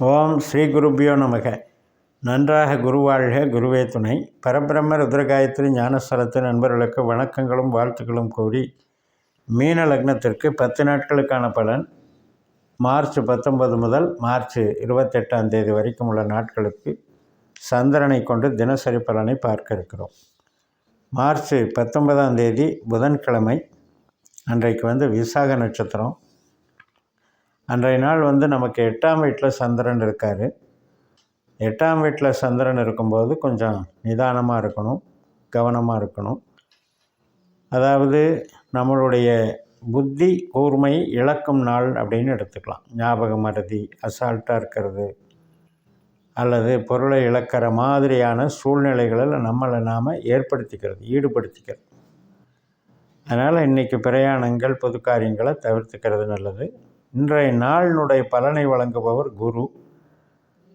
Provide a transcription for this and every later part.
ஓம் ஸ்ரீ குருபியோ நமக. நன்றாக குருவாழ்க குருவே துணை. பரபிரம்ம ருத்ரகாயத்ரி ஞானஸ்தலத்தின் நண்பர்களுக்கு வணக்கங்களும் வாழ்த்துக்களும் கூறி மீன லக்னத்திற்கு பத்து நாட்களுக்கான பலன். மார்ச் பத்தொன்பது முதல் மார்ச் இருபத்தெட்டாம் தேதி வரைக்கும் உள்ள நாட்களுக்கு சந்திரனை கொண்டு தினசரி பலனை பார்க்க இருக்கிறோம் மார்ச் பத்தொன்பதாம் தேதி புதன்கிழமை. அன்றைக்கு வந்து விசாக நட்சத்திரம். அன்றைய நாள் வந்து நமக்கு எட்டாம் வீட்டில் சந்திரன் இருக்கார். எட்டாம் வீட்டில் சந்திரன் இருக்கும்போது கொஞ்சம் நிதானமாக இருக்கணும் கவனமாக இருக்கணும். அதாவது நம்மளுடைய புத்தி கூர்மை இழக்கும் நாள் அப்படின்னு எடுத்துக்கலாம். ஞாபக மறதி அசால்ட்டாக இருக்கிறது அல்லது பொருளை இழக்கிற மாதிரியான சூழ்நிலைகளில் நம்மளை நாம் ஏற்படுத்திக்கிறது ஈடுபடுத்திக்கிறது. அதனால் இன்றைக்கி பிரயாணங்கள் பொது காரியங்களை தவிர்த்துக்கிறது நல்லது. இன்றைய நாளினுடைய பலனை வழங்குபவர் குரு.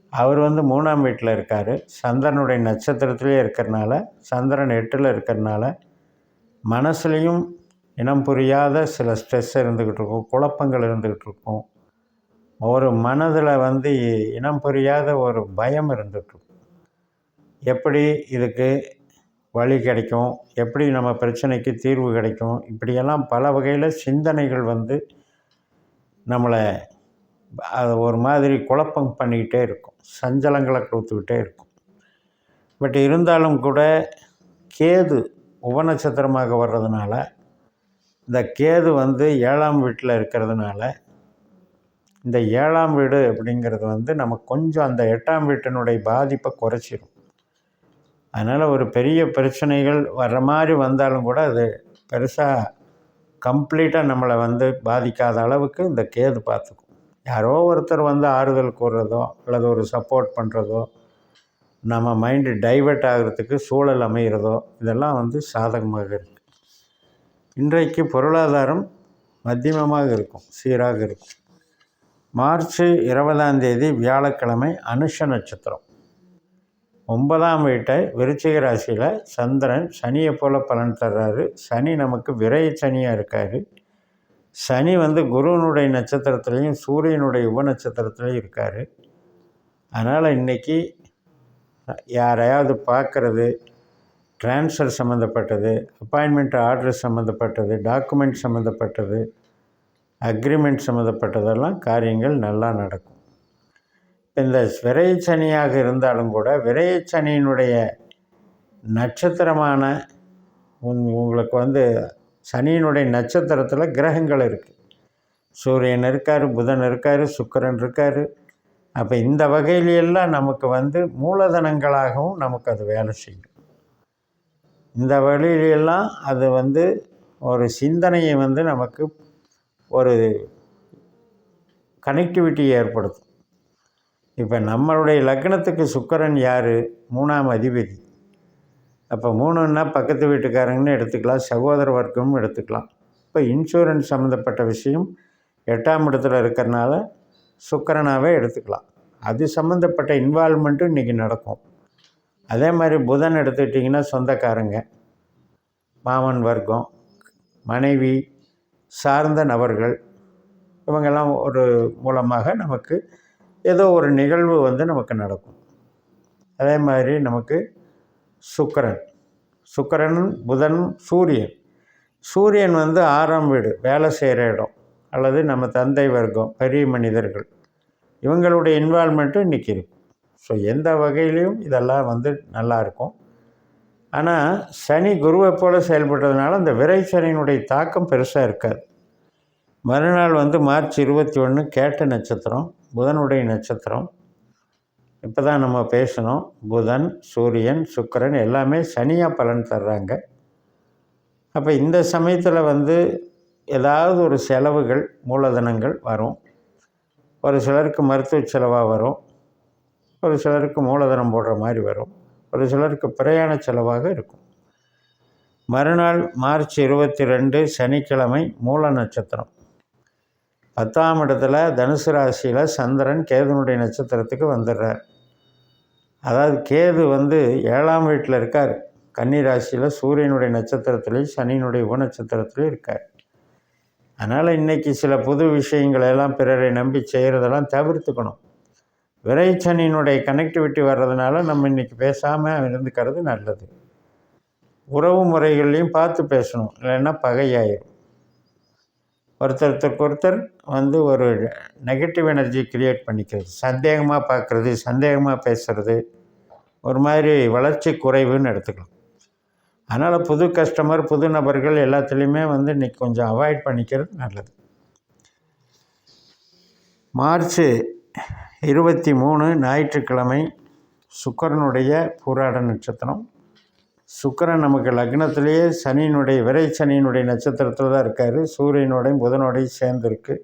அவர் வந்து மூணாம் வீட்டில் இருக்கார். சந்திரனுடைய நட்சத்திரத்திலே இருக்கிறனால சந்திரன் எட்டில் இருக்கிறனால மனசுலேயும் இனம் புரியாத சில ஸ்ட்ரெஸ் இருந்துக்கிட்டு இருக்கும் குழப்பங்கள் இருந்துக்கிட்டு இருக்கும். ஒரு மனதில் வந்து இனம் புரியாத ஒரு பயம் இருந்துகிட்ருக்கும் எப்படி இதுக்கு வழி கிடைக்கும்? எப்படி நம்ம பிரச்சனைக்கு தீர்வு கிடைக்கும்? இப்படியெல்லாம் பல வகையில் சிந்தனைகள் வந்து நம்மளை அது ஒரு மாதிரி குழப்பம் பண்ணிக்கிட்டே இருக்கும். சஞ்சலங்களை கொடுத்துக்கிட்டே இருக்கும். பட் இருந்தாலும் கூட கேது உபநட்சத்திரமாக வர்றதுனால இந்த கேது வந்து ஏழாம் வீட்டில் இருக்கிறதுனால இந்த ஏழாம் வீடு அப்படிங்கிறது வந்து நம்ம கொஞ்சம் அந்த எட்டாம் வீட்டினுடைய பாதிப்பை குறைச்சிடும் அதனால் ஒரு பெரிய பிரச்சனைகள் வர்ற மாதிரி வந்தாலும் கூட அது பெருசாக கம்ப்ளீட்டாக நம்மளை வந்து பாதிக்காத அளவுக்கு இந்த கேது பார்த்துக்கும். யாரோ ஒருத்தர் வந்து ஆறுதல் கூறுறதோ அல்லது ஒரு சப்போர்ட் பண்ணுறதோ நம்ம மைண்டு டைவெர்ட் ஆகிறதுக்கு சூழல் அமைகிறதோ இதெல்லாம் வந்து சாதகமாக இருக்குது இன்றைக்கு பொருளாதாரம் மத்தியமமாக இருக்கும் சீராக இருக்கும். மார்ச் இருபதாம் தேதி வியாழக்கிழமை அனுஷ நட்சத்திரம். ஒன்பதாம் வீட்டை விருச்சிக ராசியில் சந்திரன் சனியை போல் பலன் தர்றாரு. சனி நமக்கு விரை சனியாக இருக்கார். சனி வந்து குருவனுடைய நட்சத்திரத்துலேயும் சூரியனுடைய உப நட்சத்திரத்துலேயும் இருக்கார். அதனால் இன்றைக்கி யாரையாவது பார்க்குறது ட்ரான்ஸ்ஃபர் சம்மந்தப்பட்டது அப்பாயின்மெண்ட் ஆர்டர் சம்மந்தப்பட்டது டாக்குமெண்ட் சம்மந்தப்பட்டது அக்ரிமெண்ட் சம்மந்தப்பட்டதெல்லாம் காரியங்கள் நல்லா நடக்கும். இந்த விரைச்சனியாக இருந்தாலும் கூட விரைச்சனியினுடைய நட்சத்திரமான உங்களுக்கு வந்து சனியினுடைய நட்சத்திரத்தில் கிரகங்கள் இருக்குது சூரியன் இருக்கார் புதன் இருக்கார் சுக்கரன் இருக்கார். அப்போ இந்த வகையிலெல்லாம் நமக்கு வந்து மூலதனங்களாகவும் நமக்கு அது வேலை செய்யும். இந்த வழியிலெல்லாம் அது வந்து ஒரு சிந்தனையை வந்து நமக்கு ஒரு கனெக்டிவிட்டி ஏற்படுத்தும். இப்போ நம்மளுடைய லக்னத்துக்கு சுக்கரன் யார்? மூணாம் அதிபதி. அப்போ மூணுன்னா பக்கத்து வீட்டுக்காரங்கன்னு எடுத்துக்கலாம் சகோதர வர்க்கமும் எடுத்துக்கலாம். இப்போ இன்சூரன்ஸ் சம்மந்தப்பட்ட விஷயம் எட்டாம் இடத்துல இருக்கிறனால சுக்கரனாகவே எடுத்துக்கலாம். அது சம்மந்தப்பட்ட இன்வால்மெண்ட்டும் இன்றைக்கி நடக்கும். அதே மாதிரி புதன் எடுத்துக்கிட்டிங்கன்னா சொந்தக்காரங்க மாமன் வர்க்கம் மனைவி சார்ந்த நபர்கள் இவங்கெல்லாம் ஒரு மூலமாக நமக்கு ஏதோ ஒரு நிகழ்வு வந்து நமக்கு நடக்கும். அதே மாதிரி நமக்கு சுக்கரன். சுக்கரன் புதன் சூரியன். சூரியன் வந்து ஆறாம் வீடு வேலை செய்கிற இடம் அல்லது நம்ம தந்தை வர்க்கம் பெரிய மனிதர்கள். இவங்களுடைய இன்வால்மெண்ட்டும் இன்றைக்கி இருக்கும் ஸோ எந்த வகையிலையும் இதெல்லாம் வந்து நல்லாயிருக்கும் ஆனால் சனி குருவை போல் செயல்பட்டதுனால அந்த விரை சனியினுடைய தாக்கம் பெருசாக இருக்காது. மறுநாள் வந்து மார்ச் இருபத்தி ஒன்று கேட்ட நட்சத்திரம். புதனுடைய நட்சத்திரம். இப்போ தான் நம்ம பேசணும். புதன் சூரியன் சுக்கரன் எல்லாமே சனியாக பலன் தர்றாங்க. அப்போ இந்த சமயத்தில் வந்து ஏதாவது ஒரு செலவுகள் மூலதனங்கள் வரும். ஒரு சிலருக்கு மருத்துவ செலவாக வரும். ஒரு சிலருக்கு மூலதனம் போடுற மாதிரி வரும். ஒரு சிலருக்கு பிரயாண செலவாக இருக்கும். மறுநாள் மார்ச் இருபத்தி ரெண்டு சனிக்கிழமை மூல நட்சத்திரம். பத்தாம் இடத்துல தனுசு ராசியில் சந்திரன் கேதுனுடைய நட்சத்திரத்துக்கு வந்துடுறார். அதாவது கேது வந்து ஏழாம் வீட்டில் இருக்கார். கன்னி ராசியில் சூரியனுடைய நட்சத்திரத்துலேயும் சனியினுடைய உபநட்சத்திரத்துலேயும் இருக்கார். அதனால் இன்றைக்கி சில புது விஷயங்களெல்லாம் பிறரை நம்பி செய்கிறதெல்லாம் தவிர்த்துக்கணும். விரைச்சனியினுடைய கனெக்டிவிட்டி வர்றதுனால நம்ம இன்றைக்கி பேசாமல் இருந்துக்கிறது நல்லது. உறவு முறைகள்லையும் பார்த்து பேசணும். இல்லைன்னா பகையாயிரும். ஒருத்தருக்கு ஒருத்தர் வந்து ஒரு நெகட்டிவ் எனர்ஜி க்ரியேட் பண்ணிக்கிறது. சந்தேகமாக பார்க்குறது சந்தேகமாக பேசுகிறது ஒரு மாதிரி வளர்ச்சி குறைவுன்னு எடுத்துக்கலாம். அதனால் புது கஸ்டமர் புது நபர்கள் எல்லாத்துலேயுமே வந்து இன்றைக்கி கொஞ்சம் அவாய்ட் பண்ணிக்கிறது நல்லது. மார்ச் இருபத்தி மூணு ஞாயிற்றுக்கிழமை சுக்கரனுடைய பூராட நட்சத்திரம். சுக்கரன் நமக்கு லக்னத்திலேயே சனியினுடைய விரை சனியினுடைய நட்சத்திரத்தில் தான் இருக்கார். சூரியனோடையும் புதனோடையும் சேர்ந்துருக்கு.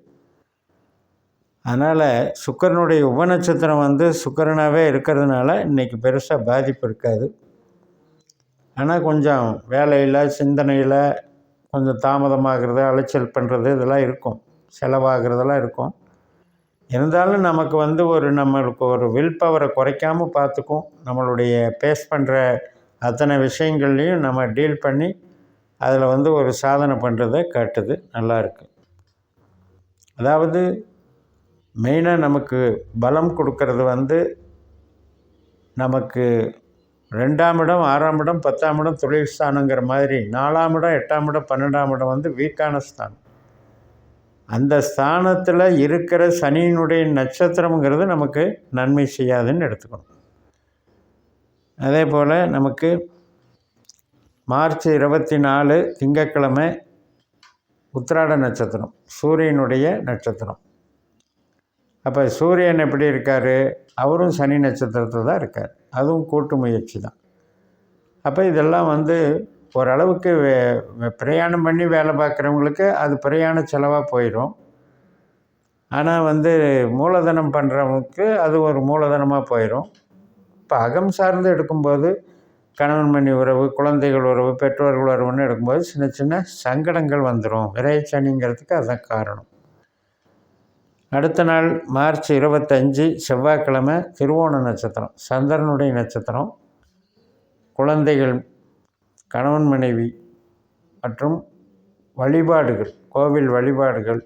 அதனால் சுக்கரனுடைய உபநட்சத்திரம் வந்து சுக்கரனாகவே இருக்கிறதுனால இன்றைக்கி பெருசாக பாதிப்பு இருக்காது. ஆனால் கொஞ்சம் வேலையில் சிந்தனையில் கொஞ்சம் தாமதமாகிறது அலைச்சல் பண்ணுறது இதெல்லாம் இருக்கும். செலவாகிறதெல்லாம் இருக்கும். இருந்தாலும் நமக்கு வந்து ஒரு நம்மளுக்கு ஒரு வில் பவரை குறைக்காமல் பார்த்துக்கும். நம்மளுடைய பேஸ் பண்ணுற அத்தனை விஷயங்கள்லையும் நம்ம டீல் பண்ணி அதில் வந்து ஒரு சாதனை பண்ணுறத காட்டுது. நல்லாயிருக்கு அதாவது மெயினாக நமக்கு பலம் கொடுக்கறது வந்து நமக்கு ரெண்டாம் இடம் ஆறாம் இடம் பத்தாம் இடம் தொழில் ஸ்தானங்கிற மாதிரி நாலாம் இடம் எட்டாம் இடம் பன்னெண்டாம் இடம் வந்து வீக்கான ஸ்தானம். அந்த ஸ்தானத்தில் இருக்கிற சனியினுடைய நட்சத்திரம்ங்கிறது நமக்கு நன்மை செய்யாதுன்னு எடுத்துக்கணும். அதே போல் நமக்கு மார்ச் இருபத்தி நாலு திங்கக்கிழமை உத்திராட நட்சத்திரம் சூரியனுடைய நட்சத்திரம். அப்போ சூரியன் எப்படி இருக்கார்? அவரும் சனி நட்சத்திரத்தில் தான் இருக்கார். அதுவும் கூட்டு முயற்சி தான். அப்போ இதெல்லாம் வந்து ஓரளவுக்கு வே பிரயாணம் பண்ணி வேலை பார்க்குறவங்களுக்கு அது பிரயாண செலவாக போயிடும் ஆனால் வந்து மூலதனம் பண்ணுறவங்களுக்கு அது ஒரு மூலதனமாக போயிடும் இப்போ அகம் சார்ந்து எடுக்கும்போது கணவன் மணி உறவு குழந்தைகள் உறவு பெற்றோர்கள் உறவுன்னு எடுக்கும்போது சின்ன சின்ன சங்கடங்கள் வந்துடும் விரைச்சனிங்கிறதுக்கு அதுதான் காரணம். அடுத்த நாள் மார்ச் இருபத்தஞ்சி செவ்வாய்க்கிழமை திருவோண நட்சத்திரம் சந்திரனுடைய நட்சத்திரம். குழந்தைகள் கணவன் மனைவி மற்றும் வழிபாடுகள் கோவில் வழிபாடுகள்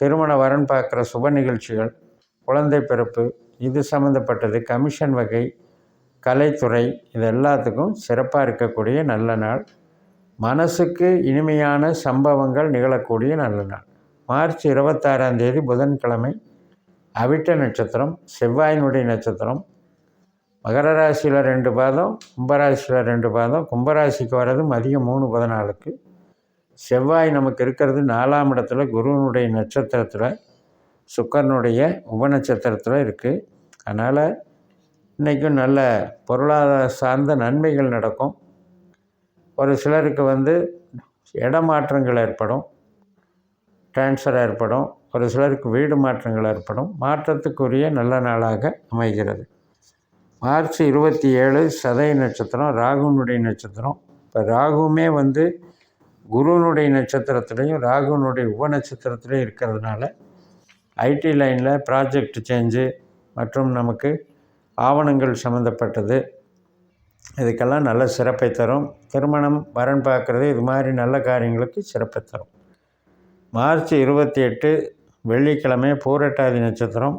திருமண வரன் பார்க்குற சுப நிகழ்ச்சிகள் குழந்தை பிறப்பு இது சம்மந்தப்பட்டது கமிஷன் வகை கலைத்துறை இது எல்லாத்துக்கும் சிறப்பாக இருக்கக்கூடிய நல்ல நாள். மனசுக்கு இனிமையான சம்பவங்கள் நிகழக்கூடிய நல்ல நாள். மார்ச் இருபத்தாறாம் தேதி புதன்கிழமை அவிட்ட நட்சத்திரம் செவ்வாயினுடைய நட்சத்திரம். மகர ராசியில் ரெண்டு பாதம் கும்பராசியில் ரெண்டு பாதம். கும்பராசிக்கு வர்றது மதியம் மூணு பதினாலுக்கு. செவ்வாய் நமக்கு இருக்கிறது நாலாம் இடத்துல குருவனுடைய நட்சத்திரத்தில் சுக்கரனுடைய உபநட்சத்திரத்தில் இருக்குது அதனால் இன்றைக்கும் நல்ல பொருளாதார சார்ந்த நன்மைகள் நடக்கும். ஒரு சிலருக்கு வந்து இடமாற்றங்கள் ஏற்படும். டிரான்ஸ்ஃபர் ஏற்படும். ஒரு சிலருக்கு வீடு மாற்றங்கள் ஏற்படும். மாற்றத்துக்குரிய நல்ல நாளாக அமைகிறது. மார்ச் இருபத்தி ஏழு சதய நட்சத்திரம் ராகுனுடைய நட்சத்திரம். இப்போ ராகுவுமே வந்து குருனுடைய நட்சத்திரத்துலேயும் ராகுனுடைய உப நட்சத்திரத்துலேயும் இருக்கிறதுனால ஐடி லைனில் ப்ராஜெக்ட் சேஞ்சு மற்றும் நமக்கு ஆவணங்கள் சம்மந்தப்பட்டது இதுக்கெல்லாம் நல்ல சிறப்பை தரும். திருமணம் வரன் பார்க்குறது இது மாதிரி நல்ல காரியங்களுக்கு சிறப்பை தரும். மார்ச் இருபத்தி எட்டு வெள்ளிக்கிழமை பூரட்டாதி நட்சத்திரம்.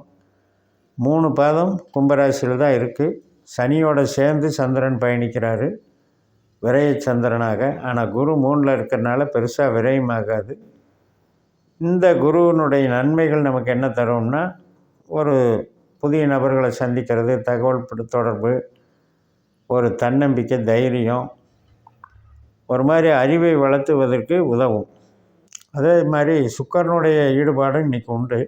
மூணு பாதம் கும்பராசியில் தான் இருக்குது சனியோட சேர்ந்து சந்திரன் பயணிக்கிறாரு. விரைய சந்திரனாக. ஆனால் குரு மூணில் இருக்கிறனால பெருசாக விரயமாகாது. இந்த குருவினுடைய நன்மைகள் நமக்கு என்ன தரும்னா ஒரு புதிய நபர்களை சந்திக்கிறது தகவல் தொடர்பு ஒரு தன்னம்பிக்கை தைரியம் ஒரு மாதிரி அறிவை வளர்த்துவதற்கு உதவும். அதே மாதிரி சுக்கரனுடைய ஈடுபாடு இன்றைக்கி உண்டு.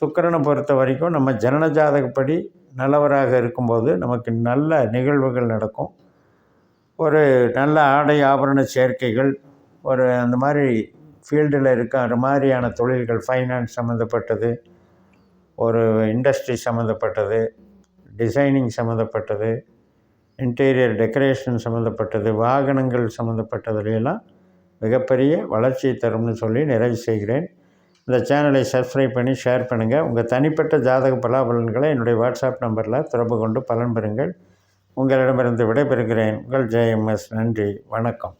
சுக்கரனை பொறுத்த வரைக்கும் நம்ம ஜனன ஜாதகப்படி நல்லவராக இருக்கும்போது நமக்கு நல்ல நிகழ்வுகள் நடக்கும். ஒரு நல்ல ஆடை ஆபரண சேர்க்கைகள் ஒரு அந்த மாதிரி ஃபீல்டில் இருக்கிற மாதிரியான தொழில்கள் ஃபைனான்ஸ் சம்மந்தப்பட்டது ஒரு இண்டஸ்ட்ரி சம்மந்தப்பட்டது டிசைனிங் சம்மந்தப்பட்டது இன்டீரியர் டெக்கரேஷன் சம்மந்தப்பட்டது வாகனங்கள் சம்மந்தப்பட்டதுலாம் மிகப்பெரிய வளர்ச்சியை தரும்னு சொல்லி நிறைவு செய்கிறேன். இந்த சேனலை சப்ஸ்கிரைப் பண்ணி ஷேர் பண்ணுங்கள் உங்கள் தனிப்பட்ட ஜாதக பலாபலன்களை என்னுடைய வாட்ஸ்அப் நம்பரில் தொடர்பு கொண்டு பலன் பெறுங்கள். உங்களிடமிருந்து விடைபெறுகிறேன். உங்கள் ஜெயம்எஸ் நன்றி. வணக்கம்.